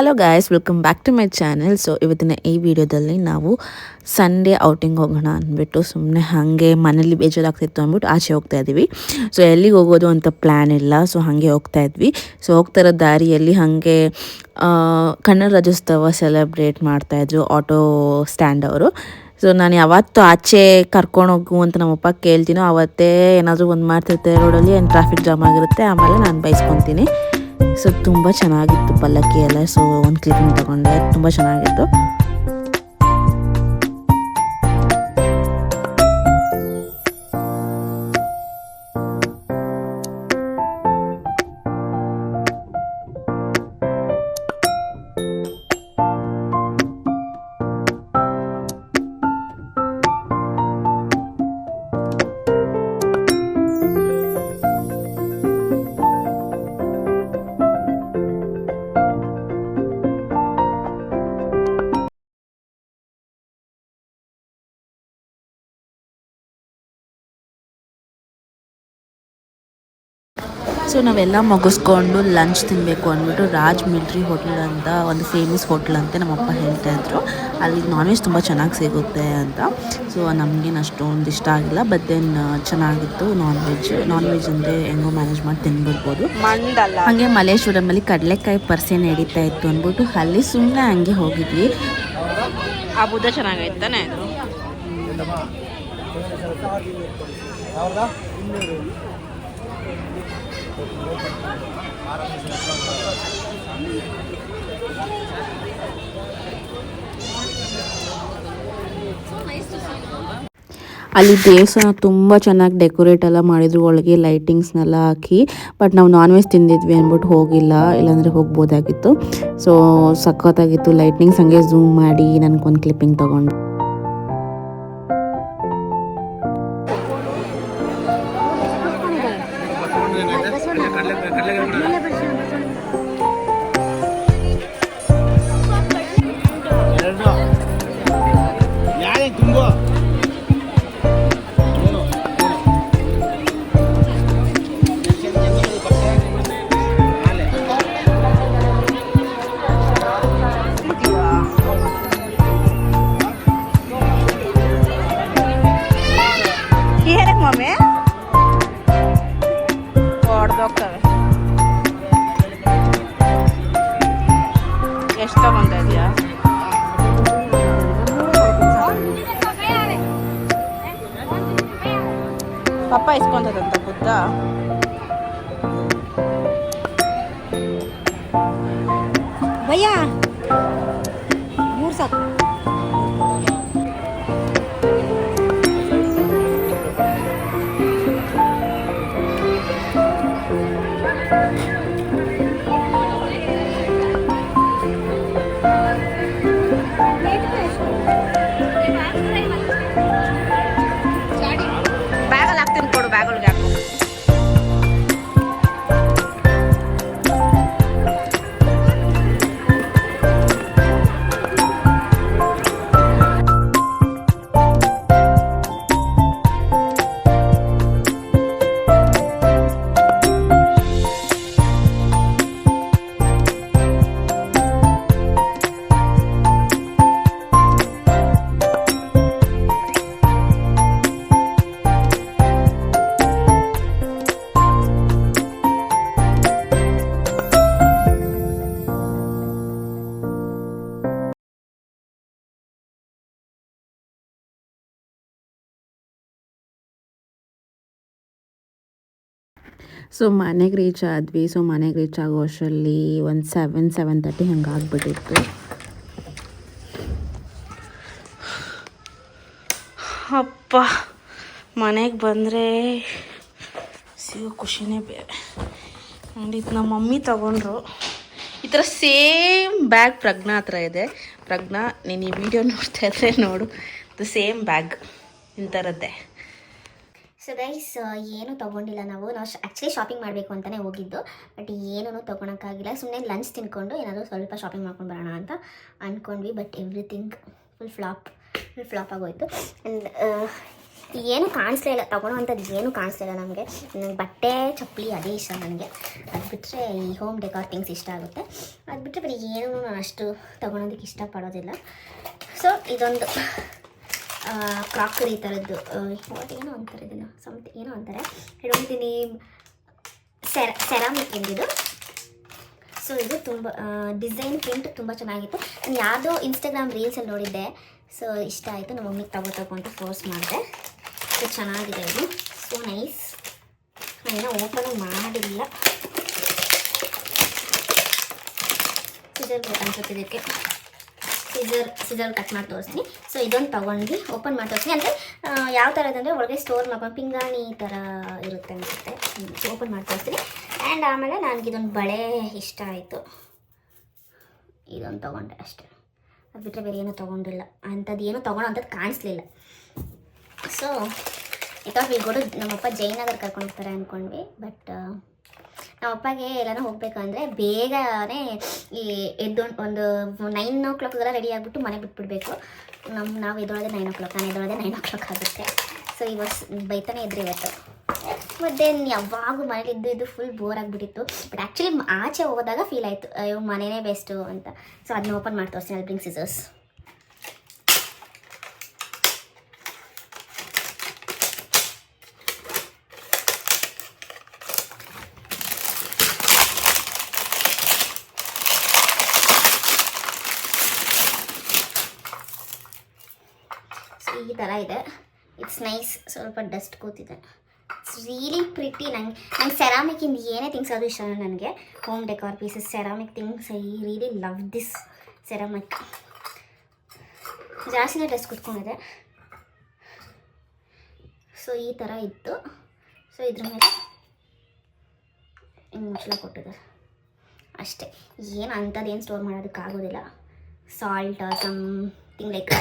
Hello guys welcome back to my channel so ಇವತ್ತಿನ ಈ ವಿಡಿಯೋದಲ್ಲಿ ನಾವು ಸಂಡೇ ಔಟಿಂಗ್ ಹೋಗೋಣ ಅಂದ್ಬಿಟ್ಟು ಸುಮ್ಮನೆ ಹಾಗೆ ಮನೇಲಿ ಬೇಜಾರಾಗ್ತಿತ್ತು ಅಂದ್ಬಿಟ್ಟು ಆಚೆ ಹೋಗ್ತಾ ಇದ್ವಿ ಸೊ ಎಲ್ಲಿಗೆ ಹೋಗೋದು ಅಂತ ಪ್ಲ್ಯಾನ್ ಇಲ್ಲ. ಸೊ ಹಾಗೆ ಹೋಗ್ತಾ ಇದ್ವಿ. ಸೊ ಹೋಗ್ತಾ ಇರೋ ದಾರಿಯಲ್ಲಿ ಹಾಗೆ ಕನ್ನಡ ರಾಜ್ಯೋತ್ಸವ ಸೆಲೆಬ್ರೇಟ್ ಮಾಡ್ತಾಯಿದ್ರು ಆಟೋ ಸ್ಟ್ಯಾಂಡ್ ಅವರು. ಸೊ ನಾನು ಯಾವತ್ತು ಆಚೆ ಕರ್ಕೊಂಡು ಹೋಗು ಅಂತ ನಮ್ಮಪ್ಪ ಕೇಳ್ತೀನೋ, ಅವತ್ತೇ ಏನಾದರೂ ಒಂದು ಮಾಡ್ತಿರ್ತಾರೆ ರೋಡಲ್ಲಿ ಏನು ಟ್ರಾಫಿಕ್ ಜಾಮ್ ಆಗಿರುತ್ತೆ, ಆಮೇಲೆ ನಾನು ಬೈಸ್ಕೊತೀನಿ. ಸೊ ತುಂಬ ಚೆನ್ನಾಗಿತ್ತು ಪಲ್ಲಕ್ಕಿ ಎಲ್ಲ. ಸೊ ಒಂದು ಕ್ಲಿಪ್ಪಿಂಗ್ ತೊಗೊಂಡೆ. ತುಂಬ ಚೆನ್ನಾಗಿತ್ತು. ಸೊ ನಾವೆಲ್ಲ ಮುಗಿಸ್ಕೊಂಡು ಲಂಚ್ ತಿನ್ನಬೇಕು ಅಂದ್ಬಿಟ್ಟು ರಾಜ್ ಮಿಲ್ಟ್ರಿ ಹೋಟ್ಲ್ ಅಂತ ಒಂದು ಫೇಮಸ್ ಹೋಟ್ಲ್ ಅಂತ ನಮ್ಮಪ್ಪ ಹೇಳ್ತಾ ಇದ್ರು. ಅಲ್ಲಿ ನಾನ್ ವೆಜ್ ತುಂಬ ಚೆನ್ನಾಗಿ ಸಿಗುತ್ತೆ ಅಂತ. ಸೊ ನಮಗೇನು ಅಷ್ಟೊಂದು ಇಷ್ಟ ಆಗಿಲ್ಲ. ಬಟ್ ದೆನ್ ಚೆನ್ನಾಗಿತ್ತು ನಾನ್ ವೆಜ್ ನಾನ್ ವೆಜ್ ಅಂದರೆ ಹೆಂಗೋ ಮ್ಯಾನೇಜ್ ಮಾಡಿ ತಿನ್ಬಿಡ್ಬೋದು. ಹಂಗೆ ಮಲೇಶ್ವರಮಲ್ಲಿ ಕಡಲೆಕಾಯಿ ಪರ್ಸೆ ನಡೀತಾ ಇತ್ತು ಅಂದ್ಬಿಟ್ಟು ಅಲ್ಲಿ ಸುಮ್ಮನೆ ಹಂಗೆ ಹೋಗಿದ್ವಿ. ಆ ಬುದ್ಧ ಚೆನ್ನಾಗೈತೆ ತಾನೆ ಅದು? ಅಲ್ಲಿ ದೇವಸ್ಥಾನ ತುಂಬ ಚೆನ್ನಾಗಿ ಡೆಕೋರೇಟ್ ಎಲ್ಲ ಮಾಡಿದ್ರು. ಒಳಗೆ ಲೈಟಿಂಗ್ಸ್ನೆಲ್ಲ ಹಾಕಿ ಬಟ್ ನಾವು ನಾನ್ ವೆಜ್ ತಿಂದಿದ್ವಿ ಅಂದ್ಬಿಟ್ಟು ಹೋಗಿಲ್ಲ. ಇಲ್ಲಾಂದರೆ ಹೋಗ್ಬೋದಾಗಿತ್ತು. ಸೊ ಸಖತ್ತಾಗಿತ್ತು. ಲೈಟಿಂಗ್ಸ್ ಹಂಗೆ ಝೂಮ್ ಮಾಡಿ, ನನಗೊಂದು ಕ್ಲಿಪ್ಪಿಂಗ್ ತೊಗೊಂಡು. ಪಪ್ಪ ಇಸ್ಕೊಂತದಂತ ಗೊತ್ತಾ? ಭಯ್ಯ. ಸೊ ಮನೆಗೆ ರೀಚ್ ಆದ್ವಿ. ಸೊ ಮನೆಗೆ ರೀಚ್ ಆಗೋ ಅಷ್ಟರಲ್ಲಿ ಒಂದು ಸೆವೆನ್ ಸೆವೆನ್ ತರ್ಟಿ ಹಂಗೆ ಆಗಿಬಿಟ್ಟಿತ್ತು. ಅಪ್ಪ, ಮನೆಗೆ ಬಂದರೆ ಸಿಗೋ ಖುಷಿನೇ ಬೇರೆ. ಆ್ಯಂಡ್ ಇದು ನಮ್ಮ ಮಮ್ಮಿ ತಗೊಂಡ್ರು. ಈ ಥರ ಸೇಮ್ ಬ್ಯಾಗ್ ಪ್ರಜ್ಞಾ ಹತ್ರ ಇದೆ. ಪ್ರಜ್ಞಾ, ನೀನು ಈ ವಿಡಿಯೋ ನೋಡ್ತಾ ಇದ್ರೆ ನೋಡು. ಇದು ಸೇಮ್ ಬ್ಯಾಗ್, ಇಂಥರದ್ದೇ. ಸೊ ಗೈಸ್ ಏನು ತೊಗೊಂಡಿಲ್ಲ ನಾವು. ನಾವು ಆ್ಯಕ್ಚುಲಿ ಶಾಪಿಂಗ್ ಮಾಡಬೇಕು ಅಂತಲೇ ಹೋಗಿದ್ದು. ಬಟ್ ಏನೂ ತೊಗೊಳಕ್ಕಾಗಿಲ್ಲ. ಸುಮ್ಮನೆ ಲಂಚ್ ತಿನ್ಕೊಂಡು ಏನಾದರೂ ಸ್ವಲ್ಪ ಶಾಪಿಂಗ್ ಮಾಡ್ಕೊಂಡು ಬರೋಣ ಅಂತ ಅಂದ್ಕೊಂಡ್ವಿ but everything full flop full flop ಆಗೋಯ್ತು. ಆ್ಯಂಡ್ ಏನು ಕಾಣಿಸ್ಲೇ ಇಲ್ಲ. ತೊಗೊಳೋವಂಥದ್ದು ಏನು ಕಾಣಿಸ್ಲಿಲ್ಲ ನಮಗೆ. ನನಗೆ ಬಟ್ಟೆ, ಚಪ್ಪಲಿ ಅದೇ ಇಷ್ಟ ನನಗೆ. ಅದು ಬಿಟ್ಟರೆ ಈ ಹೋಮ್ ಡೆಕಾರ್ ಥಿಂಗ್ಸ್ ಇಷ್ಟ ಆಗುತ್ತೆ. ಅದು ಬಿಟ್ಟರೆ ಬರೀ ಏನೂ ನಾನು ಅಷ್ಟು ತೊಗೊಳೋದಕ್ಕೆ ಇಷ್ಟಪಡೋದಿಲ್ಲ. ಸೊ ಇದೊಂದು ಕ್ರಾಕರಿ ಥರದ್ದು ವಾಟ್ ಏನೋ ಅಂತಾರೆ ಇದನ್ನು? ಸಮಥಿಂಗ್ ಏನೋ ಅಂತಾರೆ. ಹಿಡ್ಕೊತೀನಿ ಸೆರ ಸೆರಾಮಿಕ್ ಎಂದಿದು. ಸೊ ಇದು ತುಂಬ ಡಿಸೈನ್ ಪ್ರಿಂಟ್ ತುಂಬ ಚೆನ್ನಾಗಿತ್ತು. ನಾನು ಯಾವುದೋ ಇನ್ಸ್ಟಾಗ್ರಾಮ್ ರೀಲ್ಸಲ್ಲಿ ನೋಡಿದ್ದೆ. ಸೊ ಇಷ್ಟ ಆಯಿತು. ನಮ್ಮ ಮಮ್ಮಿಗೆ ತಗೋ ತಗೋ ಅಂತ ಫೋರ್ಸ್ ಮಾಡಿದೆ. ಸೊ ಚೆನ್ನಾಗಿದೆ ಇದು. ಸೊ ನೈಸ್ ನಾನು ಓಪನ್ ಮಾಡಿಲ್ಲ. ಸಿಸರ್ ಬೇಕು ಅನ್ಸುತ್ತೆ ಇದಕ್ಕೆ. ಸಿಸರ್ ಸಿಜರ್ ಕಟ್ ಮಾಡಿ ತೋರಿಸ್ತೀನಿ. ಸೊ ಇದೊಂದು ತೊಗೊಂಡು ಓಪನ್ ಮಾಡಿ ತೋರಿಸ್ತೀನಿ. ಅಂದರೆ ಯಾವ ಇದೆ ಒಳಗೆ ಸ್ಟೋರ್ ಮಾಡ್ಕೊಂಡು ಪಿಂಗಾಣಿ ಥರ ಇರುತ್ತೆ ಅನಿಸುತ್ತೆ. ಓಪನ್ ಮಾಡಿ ತೋರಿಸ್ತೀನಿ. ಆ್ಯಂಡ್ ಆಮೇಲೆ ನನಗೆ ಇದೊಂದು ಬಳೆ ಇಷ್ಟ ಆಯಿತು. ಇದೊಂದು ತೊಗೊಂಡೆ ಅಷ್ಟೇ. ಅದು ಬಿಟ್ಟರೆ ಬೇರೆ ಏನೂ ತೊಗೊಂಡಿಲ್ಲ. ಅಂಥದ್ದು ಏನೂ ತೊಗೊಳೋ ಅಂಥದ್ದು ಕಾಣಿಸ್ಲಿಲ್ಲ. ಸೊ ಇಥಾಟ್ ವಿ ನಮ್ಮ ನಮ್ಮಪ್ಪ ಜಯನಗರ್ ಕರ್ಕೊಂಡು ಹೋಗ್ತಾರೆ ಅಂದ್ಕೊಂಡ್ವಿ ಬಟ್ ನಮ್ಮ ಅಪ್ಪಗೆ ಹೋಗಬೇಕು ಹೋಗ್ಬೇಕಂದ್ರೆ ಬೇಗನೆ ಈ ಎದ್ದು ಒಂದು ನೈನ್ ಓ ಕ್ಲಾಕ್ಗೆಲ್ಲ ರೆಡಿ ಆಗಿಬಿಟ್ಟು ಮನೆ ಬಿಟ್ಬಿಡ್ಬೇಕು. ನಮ್ಮ ನಾವು ಎದ್ದೊಳದೆ ನೈನ್ ಓ ಕ್ಲಾಕ್ ನಾನು ಎದ್ದೊಳದೆ ನೈನ್ ಓ ಕ್ಲಾಕ್ ಆಗುತ್ತೆ ಸೊ ಇವತ್ತು ಬೈತಾನೆ ಇದ್ರೆ ಇವತ್ತು. ಮತ್ತು ಯಾವಾಗೂ ಮನೇಲಿ ಇದ್ದು ಇದ್ದು ಫುಲ್ ಬೋರ್ ಆಗಿಬಿಟ್ಟಿತ್ತು. ಬಟ್ ಆ್ಯಕ್ಚುಲಿ ಆಚೆ ಹೋದಾಗ ಫೀಲ್ ಆಯಿತು. ಅಯ್ಯೋ ಮನೆಯೇ ಬೆಸ್ಟು ಅಂತ. ಸೊ ಅದನ್ನ ಓಪನ್ ಮಾಡಿ ಅಲ್ಲಿ ಬ್ರಿಂಗ್ ಸಿಸರ್ಸ್ ಈ ಥರ ಇದೆ. ಇಟ್ಸ್ ನೈಸ್ ಸ್ವಲ್ಪ ಡಸ್ಟ್ ಕೂತಿದೆ. ಇಟ್ಸ್ ರಿಯಲಿ ಪ್ರಿಟಿ ನಂಗೆ ನಂಗೆ ಸೆರಾಮಿಕ್ಕಿಂದ ಏನೇ ಥಿಂಗ್ಸ್ ಅದು ಇಷ್ಟ ನನಗೆ. Home decor pieces ceramic things I really love this ceramic ಜಾಸ್ತಿನೇ ಡಸ್ಟ್ ಕುತ್ಕೊಂಡಿದೆ. ಸೊ ಈ ಥರ ಇತ್ತು. ಸೊ ಇದ್ರ ಮೇಲೆ ಹಿಂಗೆ ಮುಚ್ಚಲ ಕೊಟ್ಟಿದ್ದಾರೆ ಅಷ್ಟೇ. ಏನು ಅಂಥದ್ದೇನು ಸ್ಟೋರ್ ಮಾಡೋದಕ್ಕಾಗೋದಿಲ್ಲ. ಸಾಲ್ಟ್ ಸಮ್ಥಿಂಗ್ ಲೈಕ್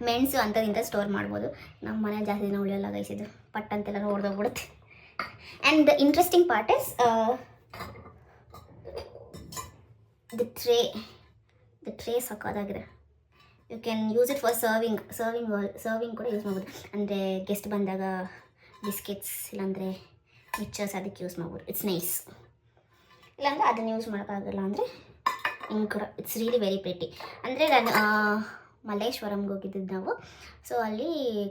ಮೆಣಸು ಅಂಥದಿಂದ ಸ್ಟೋರ್ ಮಾಡ್ಬೋದು. ನಮ್ಮ ಮನೆ ಜಾಸ್ತಿ ದಿನ ಉಳಿಯೋಲ್ಲ ಗೈಸಿದ್ದು ಪಟ್ ಅಂತೆಲ್ಲ ನೋಡ್ದೋಗ್ಬಿಡುತ್ತೆ and the interesting part is the tray the tray ಸಕ್ಕದಾಗಿದೆ you can use it for serving serving serving ಕೂಡ ಯೂಸ್ ಮಾಡ್ಬೋದು. ಅಂದರೆ ಗೆಸ್ಟ್ ಬಂದಾಗ ಬಿಸ್ಕೆಟ್ಸ್ ಇಲ್ಲಾಂದರೆ ಮಿಕ್ಚರ್ಸ್ ಅದಕ್ಕೆ ಯೂಸ್ ಮಾಡ್ಬೋದು. ಇಟ್ಸ್ ನೈಸ್ ಇಲ್ಲಾಂದರೆ ಅದನ್ನು ಯೂಸ್ ಮಾಡೋಕ್ಕಾಗಲ್ಲ ಅಂದರೆ ಹಿಂಗೆ ಕೂಡ ಇಟ್ಸ್ ರಿಯಲಿ ವೆರಿ ಪ್ರಿಟಿ ಅಂದರೆ ನಾನು ಆ, ಮಲ್ಲೇಶ್ವರಂಗೆ ಹೋಗಿದ್ದಿದ್ದು ನಾವು. ಸೊ ಅಲ್ಲಿ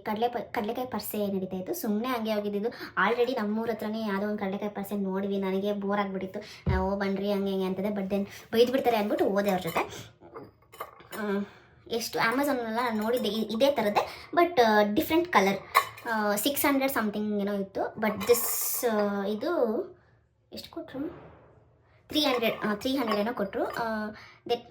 ಕಡಲೆ ಪ, ಕಡಲೆಕಾಯಿ ಪರ್ಸೆ ನಡೀತಾ ಇತ್ತು. ಸುಮ್ಮನೆ ಹಂಗೆ ಹೋಗಿದ್ದಿದ್ದು. ಆಲ್ರೆಡಿ ನಮ್ಮೂರ ಹತ್ರನೇ ಯಾವುದೋ ಒಂದು ಕಡಲೆಕಾಯಿ ಪರ್ಸೆ ನೋಡಿವಿ ನನಗೆ ಬೋರ್ ಆಗಿಬಿಟ್ಟಿತ್ತು. ಓ, ಬನ್ರಿ, ಹಂಗೆ ಹಂಗೆ ಅಂತದೆ ಬಟ್ ದೆನ್ ಬೈದು ಬಿಡ್ತಾರೆ ಅಂದ್ಬಿಟ್ಟು ಓದೆ ಅವ್ರ ಜೊತೆ. ಎಷ್ಟು ಅಮೆಝಾನಲ್ಲ ನಾನು ನೋಡಿದ್ದೆ. ಇದೇ ಥರದ್ದೆ but different colour six hundred something ಏನೋ ಇತ್ತು. ಬಟ್ ದಿಸ್ ಇದು ಎಷ್ಟು ಕೊಟ್ಟರು ತ್ರೀ ಹಂಡ್ರೆಡ್ ತ್ರೀ ಹಂಡ್ರೆಡ್ ಏನೋ ಕೊಟ್ಟರು ದೆಟ್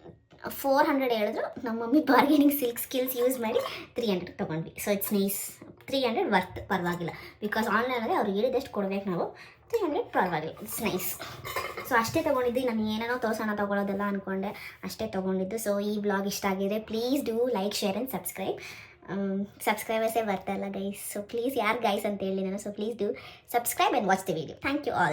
ಫೋರ್ ಹಂಡ್ರೆಡ್ ಹೇಳಿದ್ರು. ನಮ್ಮ mummy bargaining silk skills use ಮಾಡಿ ತ್ರೀ ಹಂಡ್ರೆಡ್ ತೊಗೊಂಡ್ವಿ. So it's nice three hundred worth ಪರವಾಗಿಲ್ಲ. ಬಿಕಾಸ್ ಆನ್ಲೈನಲ್ಲಿ ಅವ್ರು ಹೇಳಿದಷ್ಟು ಕೊಡ್ಬೇಕು ನಾವು. ತ್ರೀ ಹಂಡ್ರೆಡ್ ಪರವಾಗಿಲ್ಲ. ಇಟ್ಸ್ ನೈಸ್ ಸೊ ಅಷ್ಟೇ ತೊಗೊಂಡಿದ್ದು ನಾನು ಏನೇನೋ ತೋರ್ಸೋಣ ತಗೊಳ್ಳೋದಲ್ಲ ಅಂದ್ಕೊಂಡೆ ಅಷ್ಟೇ ತೊಗೊಂಡಿದ್ದು. ಸೊ ಈ ಬ್ಲಾಗ್ ಇಷ್ಟ ಆಗಿದೆ. Please do like share and subscribe ಸಬ್ಸ್ಕ್ರೈಬರ್ಸೇ ಬರ್ತಾ ಇಲ್ಲ ಗೈಸ್ ಸೊ ಪ್ಲೀಸ್ ಯಾರು ಗೈಸ್ ಅಂತ ಹೇಳಿ ನಾನು so please do subscribe and watch the video thank you all